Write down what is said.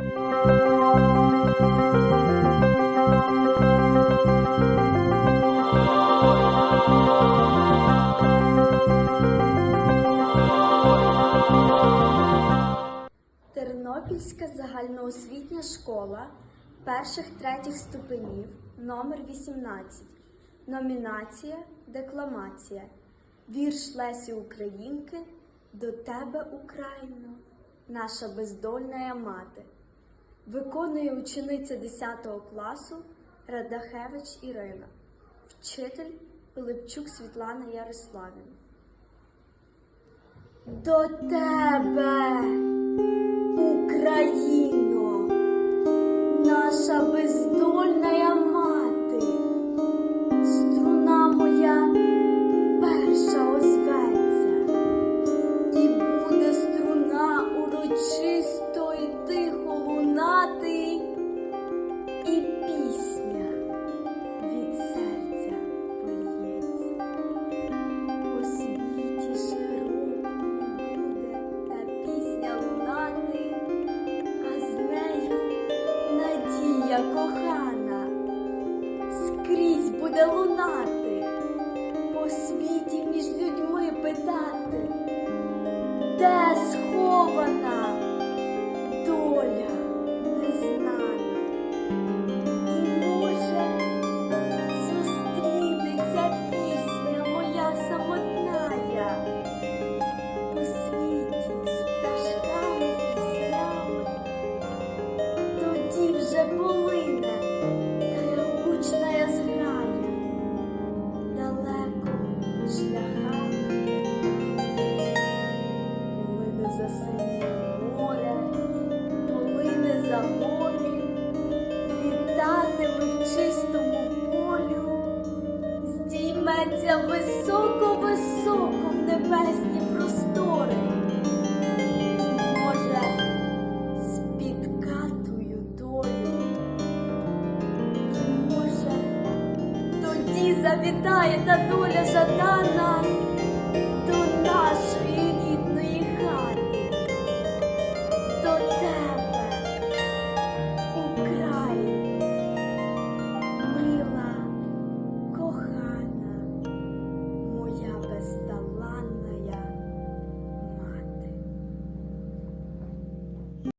Тернопільська загальноосвітня школа перших третіх ступенів номер 18. Номінація Декламація. Вірш Лесі Українки До тебе, Україно, наша бездольна мати. Виконує учениця 10 класу Радахевич Ірина, вчитель Пилипчук Світлана Ярославівна. До тебе, Україно, наша бездольна кохана. Скрізь буде лунати, по світі між людьми питати, здійметься високо-високо в небесні простори. Може, спіткатую долю, і може, тоді завітає та доля жадана